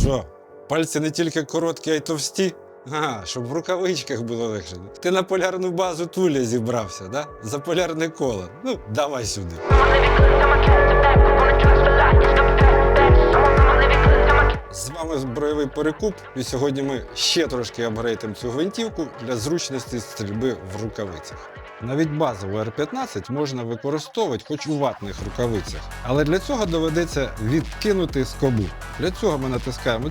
Що, пальці не тільки короткі, а й товсті? Ага, щоб в рукавичках було легше. Ти на полярну базу Туля зібрався, да? За полярне коло. Ну, давай сюди. З вами збройовий перекуп, і сьогодні ми ще трошки апгрейтимо цю гвинтівку для зручності стрільби в рукавицях. Навіть базову R15 можна використовувати хоч у ватних рукавицях, але для цього доведеться відкинути скобу. Для цього ми натискаємо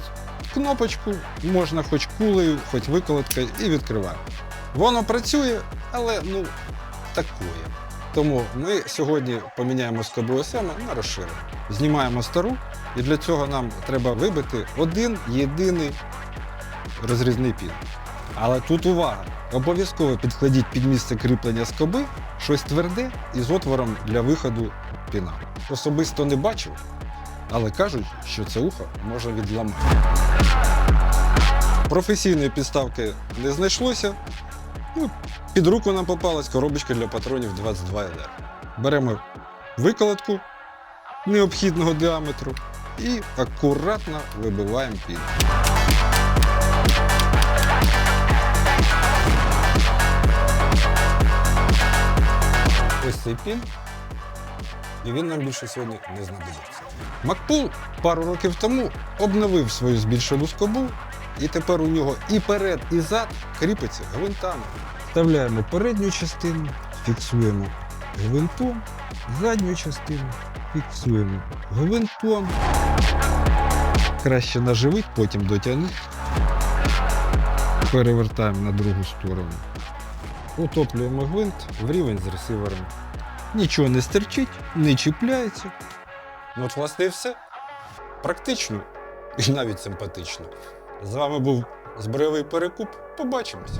кнопочку, можна хоч кулею, хоч виколоткою і відкриваємо. Воно працює, але ну такое. Тому ми сьогодні поміняємо скобу СМ на розширену. Знімаємо стару, і для цього нам треба вибити один єдиний розрізний пін. Але тут увага! Обов'язково підкладіть під місце кріплення скоби щось тверде і з отвором для виходу піна. Особисто не бачив, але кажуть, що це ухо може відламати. Професійної підставки не знайшлося. Ну, під руку нам попалась коробочка для патронів 22 ЛР. Беремо виколотку необхідного діаметру і акуратно вибиваємо пін. Ось. І він нам більше сьогодні не знадобиться. Макпул пару років тому обновив свою збільшену скобу, і тепер у нього і перед, і зад кріпиться гвинтами. Вставляємо передню частину, фіксуємо гвинтом, задню частину фіксуємо гвинтом. Краще наживить, потім дотягнути. Перевертаємо на другу сторону. Утоплюємо гвинт в рівень з ресивером. Нічого не стерчить, не чіпляється. Ну от, власне, і все. Практично і навіть симпатично. З вами був збройовий перекуп. Побачимось.